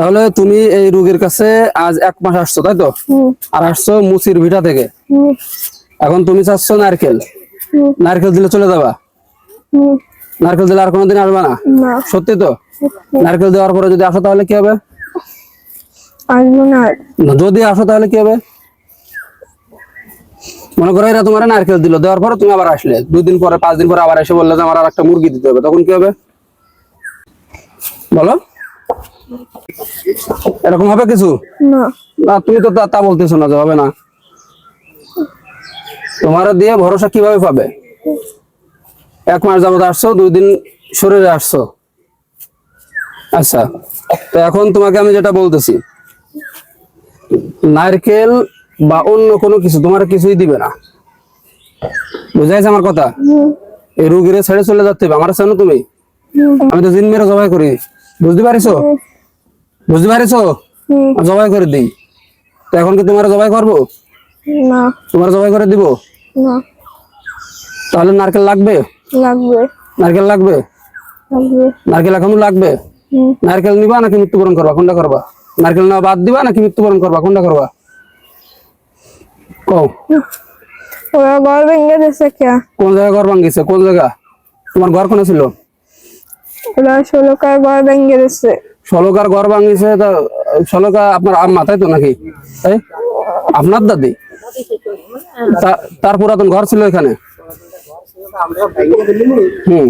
তাহলে তুমি এই রোগীর কাছে আজ এক মাস আসছো তাই তো? আর আসছো মুসির ভিটা থেকে। এখন তুমি চাচ্ছ নারকেল। নারকেল দিলে চলে যাবা? নারকেল দিলে আর কোনোদিন আসবে না? সত্যি তো? নারকেল দেওয়ার পরে যদি আসো তাহলে কি হবে? যদি আসো তাহলে কি হবে? মনে করো এরা তোমার নারকেল দিল দেওয়ার পরে তুমি আবার আসলে। দুই দিন পরে পাঁচ দিন পরে আবার এসে বললে যে আমার আর একটা মুরগি দিতে হবে তখন কি হবে? বলো। এরকম হবে কিছু? না। না তুমি তো তা- বলতেছো না যে হবে না। তোমার দিয়ে ভরসা কীভাবে পাবে? এক মাস যাবত আসছো দুই দিন শরীরে আসছো। আচ্ছা তো এখন তোমাকে আমি যেটা বলতেছি নারকেল বা অন্য কোনো কিছু তোমার কিছুই দিবে না। বুঝাইছে আমার কথা? এই রুগীরে ছেড়ে চলে যাচ্ছে আমার সামনে তুমি? আমি তো জিন মেরে জবাই করি। বুঝতে পারিছো? বুঝতে পারিছো? জবাই করে দিই। তো এখন কি তোমার জবাই করব? না। তোমার জবাই করে দিব? না। তাহলে নারকেল লাগবে? লাগবে। নারকেল লাগবে? নারকেল এখনও লাগবে? নারকেল নিবা নাকি মৃত্যুবরণ করবা? কোনটা করবা? নারকেল নেওয়া বাদ দিবা নাকি মৃত্যুবরণ করবা? কোনটা করবা? কও। ওরা ঘর ভেঙে দিয়েছে কে? কোন জায়গায় ঘর ভাঙ্গিছে কোন জায়গা? তোমার ঘর কোনে ছিল? ওরা ষোলোকার ঘর ভেঙে দিয়েছে ষোলকার ঘর ভাঙ্গিছে তা আপনার তাই তো নাকি? তাই আপনার দাদি? তার পুরাতন ঘর ছিল এখানে? হুম।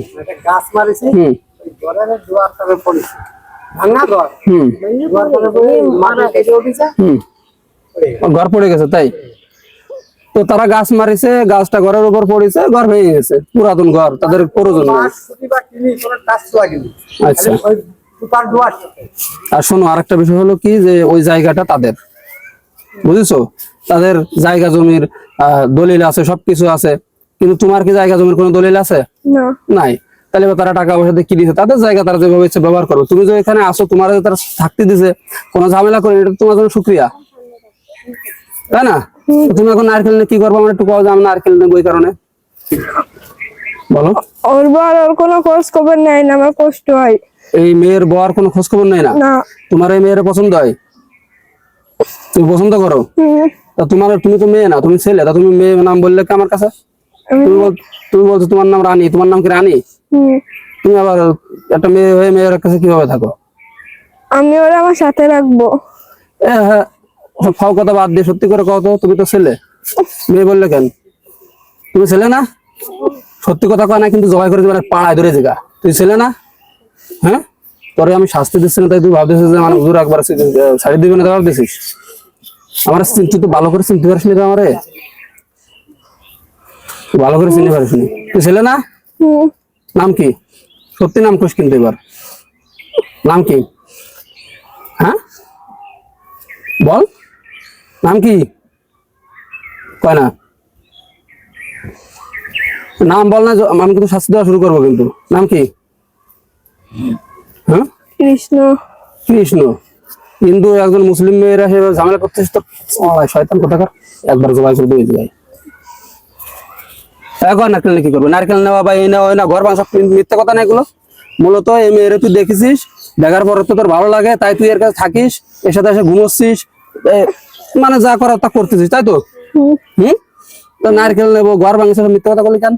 ঘর পড়ে গেছে, তাই? তো তারা গাছ মারিছে, গাছটা ঘরের উপর পড়েছে, ঘর ভেঙে গেছে, পুরাতন ঘর, তাদের প্রয়োজন আচ্ছা। আর শোনো আরেকটা বিষয় হলো কি যে ওই জায়গাটা তাদের। বুঝেছ? তাদের জায়গা জমির দলিল আছে সবকিছু আছে। কিন্তু তোমার কি জায়গা জমির কোনো দলিল আছে? নাই। তাহলে তারা টাকা পয়সা দিয়ে কি দিছে? তাদের জায়গা তারা যেভাবে ইচ্ছে ব্যবহার করো তুমি যে এখানে আসো তোমার তারা থাকতে দিছে কোনো ঝামেলা করে এটা তোমার জন্য সুক্রিয়া। তাই না? তুমি এখন নারকেল নিয়ে কি করব? আমার একটু পাওয়া আমি নারকেল নেব ওই কারণে। বলো। ওর বর ওর কোনো খোঁজ খবর নেয় না আমার কষ্ট হয়। এই মেয়ের বর কোনো খোঁজ খবর নেই না? তোমার এই মেয়ের পছন্দ হয়? তুমি পছন্দ করো? তা তোমার তুমি তো মেয়ে না তুমি ছেলে তা তুমি মেয়ে নাম বললে কি আমার কাছে? তুমি তুমি বলছো তোমার নাম রানী তোমার নাম কি রানী? তুমি আবার একটা মেয়ে হয়ে মেয়ের কাছে কীভাবে থাকো? আমি ওরা আমার সাথে রাখব। হ্যাঁ ফাও কথা বাদ দিয়ে সত্যি করে কও তো তুমি তো ছেলে। মেয়ে বললে কেন? তুমি ছেলে না? সত্যি কথা কয় না কিন্তু জবাই করে দিবে পাড়ায় ধরে জায়গা তুই ছেলে না? হ্যাঁ? তোরে আমি শাস্তি দিচ্ছি না তাই তুই ভাবতেছিস যে মানে হুজুর একবার শাড়ি দিবে না ভাবতেছিস? আমার চিন্তা তো ভালো করে চিনতে পারিস নি তো আমারে। ভালো করে চিনতে পারিস নি তুই ছেলে না? নাম কি? সত্যি নাম কোষ কিন্তু এবার। নাম কি? হ্যাঁ? বল। নাম কি? কয় না। নাম বল না আমি কিন্তু শাস্তি দেওয়া শুরু করব কিন্তু। নাম কি? হ্যাঁ? কৃষ্ণ। কৃষ্ণ। একজন মুসলিম মেয়েরা সেভাবে ঝামেলা করতেছে তো শয়তান কোথাকার? একবার করে দিয়ে যায়। এখন নারকেল কি করবে? নারকেল নেওয়া বা এই নেওয়া না ঘর বাংলা মিথ্যা কথা না এগুলো। মূলত এই মেয়েরে তুই দেখেছিস দেখার পর তো তোর ভালো লাগে তাই তুই এর কাছে থাকিস এর সাথে এসে ঘুমোচ্ছিস মানে যা করার তা করতেছিস তাই তো? হুম। তো নারকেল নেব ঘর ভাঙছে সব মিথ্যা কথা বলি কেন?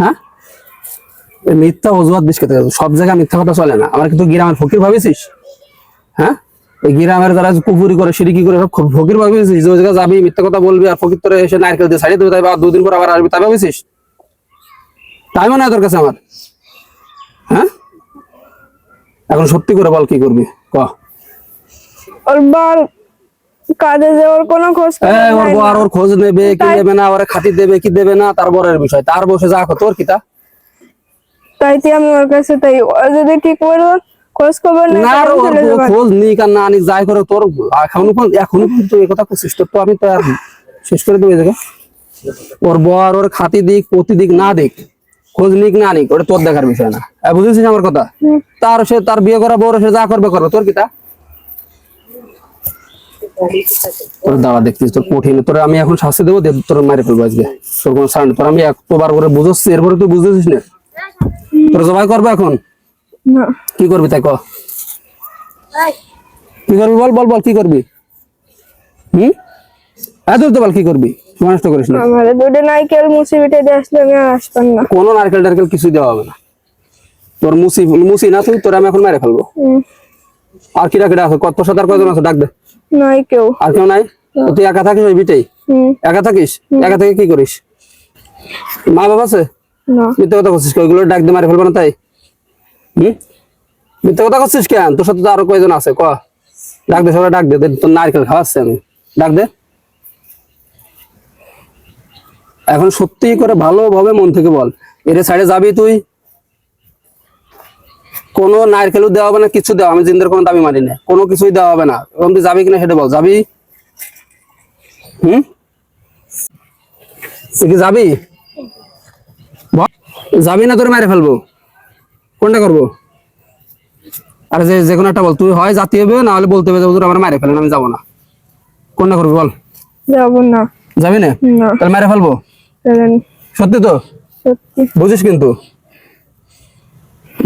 হ্যাঁ? মিথ্যা অজুহাত দিস খেতে সব জায়গায় মিথ্যা কথা চলে না। আমার কিন্তু গ্রামের ফকির ভাবিছিস? হ্যাঁ? এই গ্রামের যারা কুপুরি করে, সিঁড়ি করে সব ফকির ভাবিছিস? যে জায়গায় যাবি, মিথ্যা কথা বলবি আর ফকির তোরে এসে নারকেল দিয়ে ছাড়িয়ে দেবে, তাই দুদিন পর আবার আসবি, তাই ভাবিছিস? মনে হয় তোর কাছে আমার। হ্যাঁ? এখন সত্যি করে বল কি করবি? ক? আর বর কাজে যে ওর কোনো খোঁজ খবর ওর নেয় বউ আর না। ওর খোঁজ নেবে কি নেবে না ওরা খাতি দেবে কি দেবে না তার বরের বিষয়। তার বসে যা তোর কিতা তাই তো আমি ওর কাছে তাই যদি ঠিক করে খোঁজ খবর না তাহলে ওর চলে বউ যাবে। খোঁজ নিক আর না নিক যাই করে তোর এখনও পর্যন্ত কিন্তু এই কথা করছিস তোর তো আমি তো শেষ করে দেবো ওর বর ওর খাতি দিক প্রতি দিক না দিক খোঁজ নিক না নিক ওটা তোর দেখার বিষয় না। বুঝেছিস আমার কথা? তার সে তার বিয়ে করা বউর সে যা করবে করবে। তোর কিতা তোর দাওয়া দেখছিস তোর কঠিন তোর আমি এখন শাস্তি দেবো তোর মারি ফেলব আজকে। তোর কোনো সাউন্ড তোর আমি একবার করে বুঝাচ্ছি এরপরে তুই বুঝতেছিস না? তোর জবাই করবে এখন? কি করবি তাই ক? কি করবি বল বল বল কি করবি? হুম? এত তো বল কি করবি? নষ্ট করিস না। আমার দুটো নাইকেল মুসি পিঠে দিয়ে আসলে আমি আর আসতাম না। কোনো নারকেল টারকেল কিছুই দেওয়া হবে না। তোর মুসি মুসি না তুই তোর আমি এখন মেরে ফেলব। আর কি ডাকে ডাক কত সাথে আর কয়জন আছে? ডাক দে। নাই কেউ। আর কেউ নাই? তুই একা থাকিস ওই বিটেই? একা থাকিস? একা থেকে কি করিস? মা বাবা আছে? না। মিথ্যা কথা করছিস ওইগুলো ডাক দিয়ে মারে ফেলব না তাই? হুম? মিথ্যা কথা করছিস কেন? তোর সাথে তো আরও কয়জন আছে? ক? ডাক দে সবাই ডাক দে। দে, তোর নারকেল খাওয়াচ্ছে আমি। ডাক দে। এখন সত্যি করে ভালোভাবে মন থেকে বল। এর সাইডে যাবি তুই? কোনো নারকেলও দেওয়া হবে না কিছু দেওয়া আমি জিন্দের কোনো দাবি মানি না। কোনো কিছুই দেওয়া হবে না। এবং তুই যাবি কিনা সেটা বল। যাবি? হুম? তুই কি যাবি? যাবি না তোর মেরে ফেলব। কোনটা করব? আর যে যে কোনো একটা বল। তুই হয় জাতি হবে না হলে বলতে হবে হুজুর আমার মেরে ফেলেন আমি যাব না। কোনটা করবি বল? যাব না। যাবি না? না। তাহলে মেরে ফেলব? সত্যি তো? সত্যি। বুঝিস কিন্তু?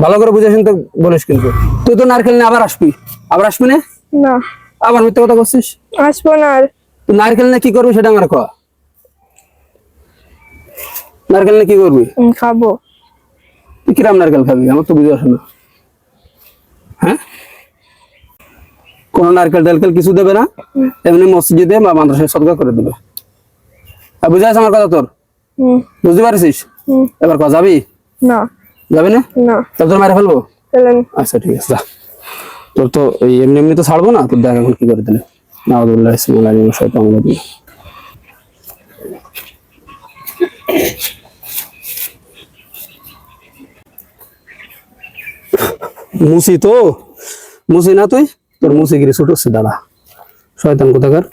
ভালো করে বুঝিস কিন্তু বলিস কিন্তু। তুই তো নারকেল নিয়ে আবার আসবি। আবার আসবি না? না। আবার মিথ্যে কথা করছিস আসব না আর। তুই নারকেল নিয়ে কি করবি সেটা আমার ক নারকেল নিয়ে কি করবি? খাব। তুই কিরাম নারকেল খাবি? আমার তো বুঝে আসে না। হ্যাঁ? কোন নারকেল টারকেল কিছু দেবে না। এমনি মসজিদে বা মাদ্রাসায় সদকা করে দেবে। আর বুঝে আছে আমার কথা তোর? বুঝতে পারছিস? এবার ক যাবি? না। যাবি না? না। তাহলে তোর মেরে ফেলব? চলেন আচ্ছা ঠিক আছে তোর তো এমনি এমনি তো ছাড়বো না? তোর দেখ এখন কি করে দিলে। শয়তান রাজিম। মুসি তো? মুসি না তুই? তোর মুসি গিরি ছোট হচ্ছে দাদা। শয়তান কোথাকার?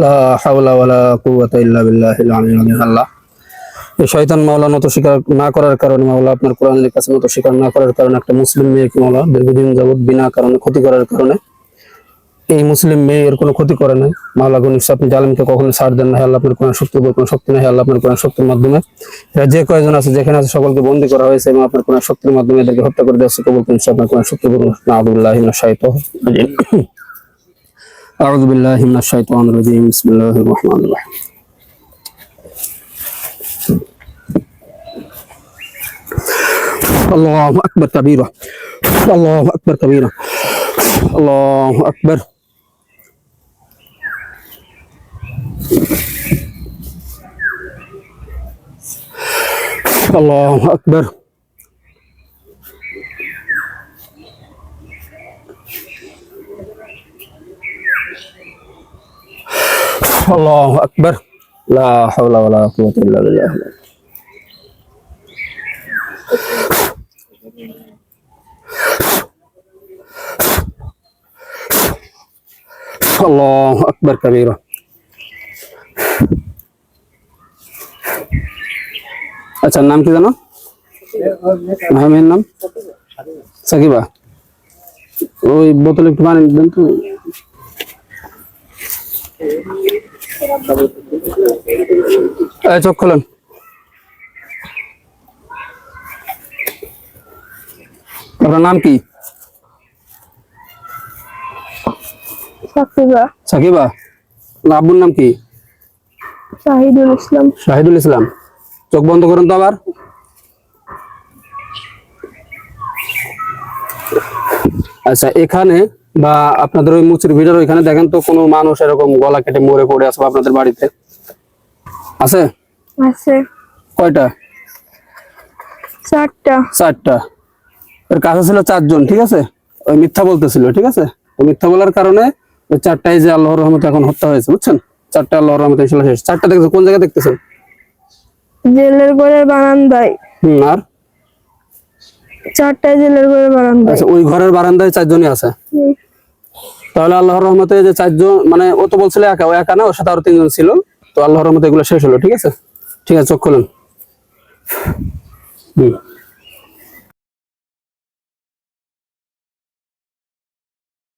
লা হাওলা ওয়ালা কুওয়াতা ইল্লা বিল্লাহিল আলিয়্যিল আল্লাহ শয়তান মাওলা নত স্বীকার না করার কারণে, মাওলা আপনার কোরআনের কাছে মতো স্বীকার না করার কারণে, একটা মুসলিম মেয়েকে মাওলা দীর্ঘদিন যাবৎ বিনা কারণে, ক্ষতি করার কারণে, এই মুসলিম মেয়ে এর কোনো ক্ষতি করে নাই। মাওলা গনিশ আপনি জালিমকে কখনো ছাড় দেন না আল্লাহ আপনার কোরআন শক্তির উপর কোনো শক্তি নাই আল্লাহ আপনার কোরআন শক্তির মাধ্যমে। এরা যে কয়েকজন আছে, যেখানে আছে, সকলকে বন্দী করা হয়েছে, এবং আপনার কোরআন শক্তির মাধ্যমে এদেরকে হত্যা করে দেওয়া কবুল করুন আপনার কোরআন শক্তির উপর নাউদুল্লাহ মিনাশ শাইতানির রাজিম। আউযু বিল্লাহি মিনাশ শাইতানির রাজিম। বিসমিল্লাহির রহমানির রহিম। Allahu Akbar kabira Allahu Akbar kabira Allahu Akbar. Allahu Akbar. Allahu Akbar. La haula wala quwwata illa billah. अल्लाह अकबर कबीरा अच्छा नाम क्या नाम? भाई नाम? सकीबा। वो बोतल तुम्हारे दिन तो चौक खोलन আপনার নাম কি? সাকিবা। সাকিবা। আব্বুর নাম কি? শাহিদুল ইসলাম। শাহিদুল ইসলাম। চোখ বন্ধ করুন তো আবার। আচ্ছা এখানে বা আপনাদের ওই মুচির ভিতরে ওইখানে দেখেন তো কোনো মানুষ এরকম গলা কেটে মরে পড়ে আছে আপনাদের বাড়িতে। আছে? আছে। কয়টা? চারটা। চারটা। এর কাছে ছিল চারজন ঠিক আছে? ওই মিথ্যা বলতেছিল ঠিক আছে? ওই মিথ্যা বলার কারণে ওই চারটায় যে আল্লাহর রহমতে এখন হত্যা হয়েছে বুঝছেন? চারটা আল্লাহর রহমতে ইনশাল্লাহ শেষ। চারটা দেখছেন কোন জায়গায় দেখতেছেন? জেলের ঘরের বারান্দায়। হুম আর? চারটা জেলের ঘরের বারান্দায়। আচ্ছা ওই ঘরের বারান্দায় চারজনই আছে? তাহলে আল্লাহর রহমতে যে চারজন মানে ও তো বলছিল একা ও একা না ওর সাথে আরও তিনজন ছিল। তো আল্লাহর রহমতে এগুলো শেষ হলো ঠিক আছে? ঠিক আছে চোখ খুলুন। হুম।